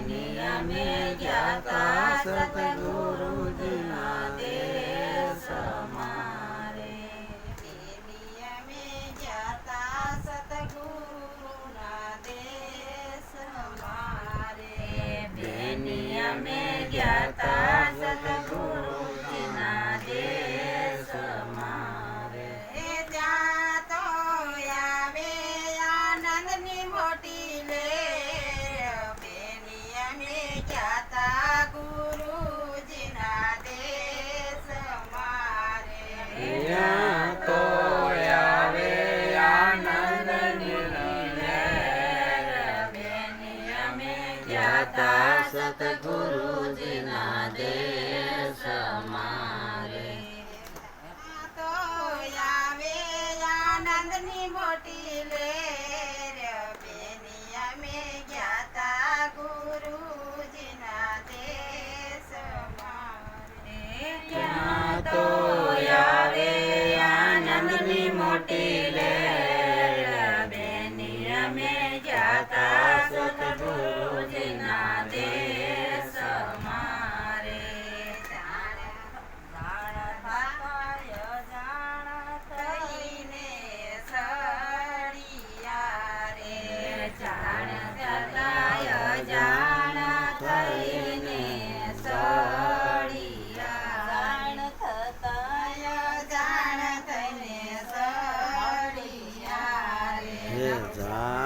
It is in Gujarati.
दुनिया में ज्ञाता सतगुरु जिना दे समारे दुनिया में ज्ञाता सतगुरु ना दे में ज्ञाता सतगुरु जिना दे समारे जा तो यावे मोटी અમે ગયા તા સતગુરુજીના દેશ મારે તો આવે આનંદની મોટી લે અમે જ્ઞાતા ગુરુજીના દેશ મારે ત્યાં તો આવે આનંદની મોટી લે બેની અમે ગયા สา